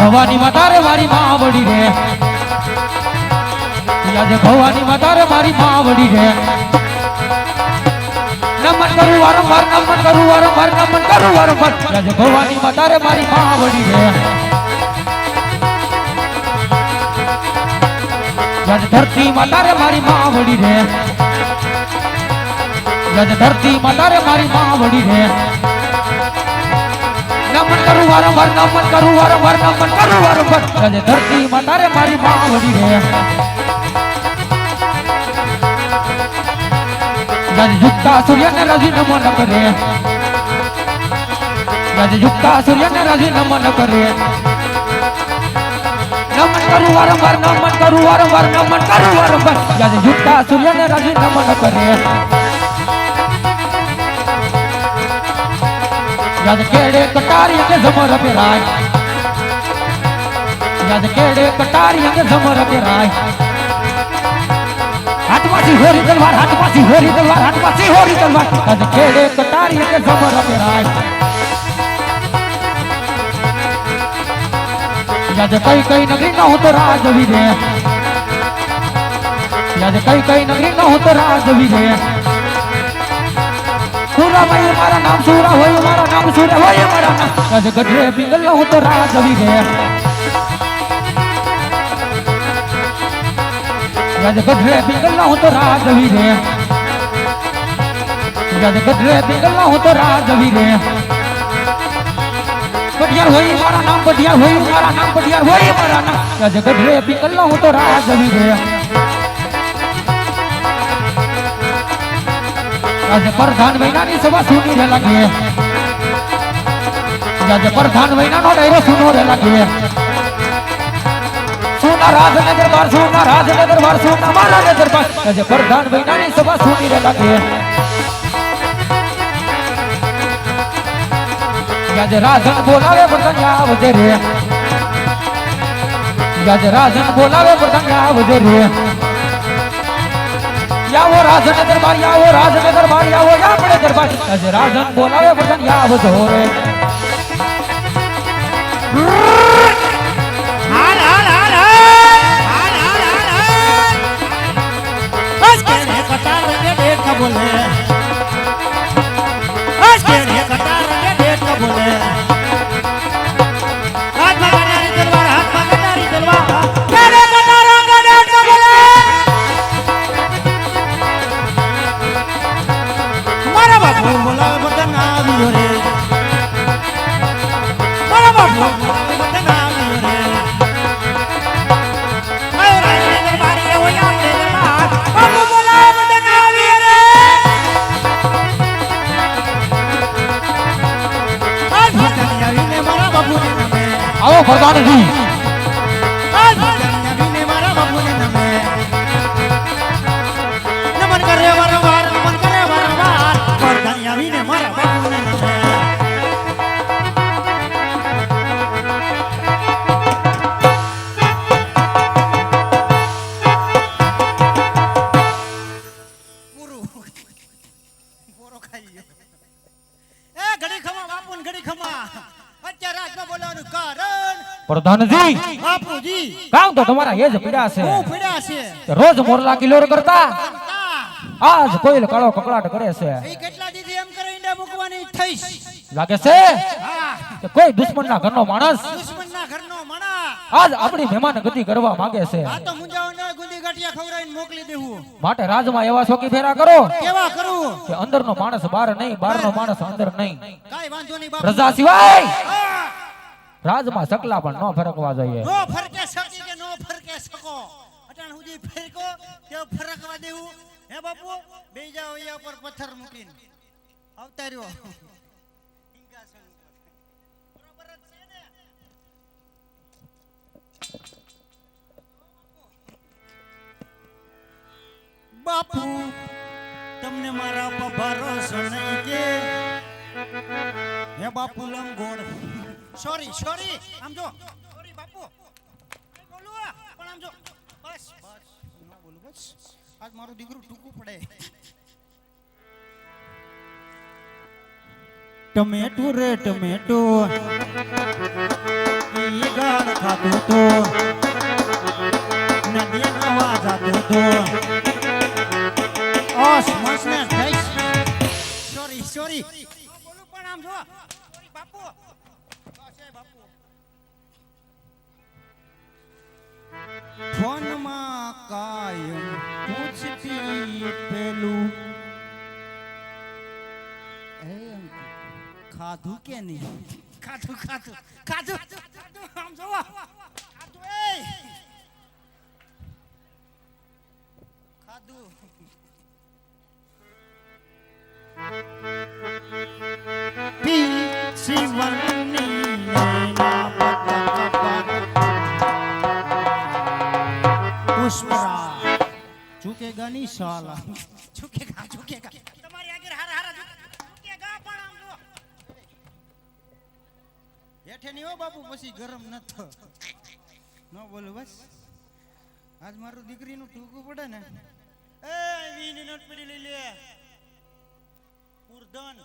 ભવાની માતા રે મારી માવડી રે યાદ ભવાની માતા રે મારી માવડી રે નમન કરું વારંવાર નમન કરું વારંવાર નમન કરું વારંવાર યાદ ભવાની માતા રે મારી માવડી રે યાદ ધરતી માતા રે મારી માવડી રે યાદ ધરતી માતા રે મારી માવડી રે વારંવાર નમન કરું વારંવાર નમન કરું વારંવાર આજે ધરતી માતારે મારી માં વડી રે આજે ઝુકતા સૂર્યને રાજી નમન કરે આજે ઝુકતા સૂર્યને રાજી નમન કરે નમન કરું વારંવાર નમન કરું વારંવાર નમન કરું વારંવાર આજે ઝુકતા સૂર્યને રાજી નમન કરે યાદ કેડે કટારી કે ઝમર પેરાય યાદ કેડે કટારી કે ઝમર પેરાય હાથમાંથી હોરી તલવાર, હાથમાંથી હોરી તલવાર, હાથમાંથી હોરી તલવાર. યાદ કેડે કટારી કે ઝમર પેરાય યાદ કઈ કઈ નગરી ન હોતો રાજવી રે યાદ કઈ કઈ નગરી ન હોતો રાજવી રે सूरा भाई, हमारा नाम सूरा होई हमारा नाम सूरा होई हमारा नाम। आज गठरे पिघल हो तो राज भी गया। आज गठरे पिघल हो तो राज भी गया। आज गठरे पिघल हो तो राज भी गया। पटियार होई हमारा नाम पटियार होई हमारा नाम पटियार होई हमारा नाम। आज गठरे पिघल हो तो राज भी गया। આજે પ્રધાન મહિનાની સભા સુની રે લાગે આજે પ્રધાન મહિનાનો ડાયરો સુનો રે લાગે સુના રાજને દરબાર સુના રાજને દરબાર સુના મારા દરબાર આજે પ્રધાન મહિનાની સભા સુની રે લાગે આજે રાજન બોલાવે પ્રધાન આવજે રે આજે રાજન બોલાવે પ્રધાન આવજે રે वो राजा के या वो राजा के या वो या बड़े दरबार अज राजा बोलावे बोले। આવો ભગવાનજી નમન કરે વારંવાર નમન ઘડી ખમા બાપુ ઘડી ખમા. અત્યારે રાજમાં બોલાવાનું કારણ. પ્રધાનજી! બાપુજી! કામ તો તમારા એ જ પીડા છે. હું પીડા છે. રોજ મોરલા કિલોર કરતા. આજ કોઈ કાળો કકડાટ કરે છે. કેટલા દીધી એમ કરે ઈંડા મૂકવાની થઈશ. લાગે છે? કે કોઈ દુશ્મનના ઘરનો માણસ દુશ્મનના ઘરનો માણસ. આજ આપણી મહેમાન ગતિ કરવા માંગે છે. આ તો ન ગુંદી ગાંઠિયા મોકલી દેવું માટે રાજમાં એવા શોકી ફેરા કરો કેવા કરું? કે અંદરનો માણસ બહાર નહીં બહારનો માણસ અંદર નહીં. કાઈ વાંધો નહીં બાપુ. રજા સિવાય રાજમાં સકલા પણ ન ફરકવા જોઈએ. નો ફરકે સકી કે નો ફરકે શકો. અટાણ સુધી ફરકો તે ફરકવા દેવું હે બાપુ? બે જાઓ અહીંયા ઉપર પથ્થર મૂકીને. આવતા રહ્યો બાપુ તમને મારા પભારો સણાઈ કે. હે બાપુ લંગોડ સોરી સોરી આમ જો. સોરી બાપુ. બોલું પણ આમ જો. બસ બસ. ન બોલું, બસ. આજ મારું દીકરું ટૂંકું પડે. ટમેટું રે ટમેટો. ઈ ગાળ ખાતું તો. નદી નવા જાતું તો. ઓસ મસને જઈશ સોરી સોરી બોલું પણ આમ જો બાપુ બસ બાપુ ફોનમાં કાયમ પૂછતી પેલું ખાધું કે નહીં? ખાધું ખાધું ખાધું. આમ જોવો. ખાધું, એ. ખાધું. પુષ્પરા ઝુકેગા નહીં સાલા ઝુકેગા ઝુકેગા તમારી આગળ હારા હારા ઝુકેગા પણ આમ જો હેઠે નહીં હો બાપુ પછી ગરમ ન થો. ન બોલું બસ. આજ મારું દીકરીનું ટૂંકું પડે ને. એ વીની નોટ પડી લઈ લે. ઉર્ધન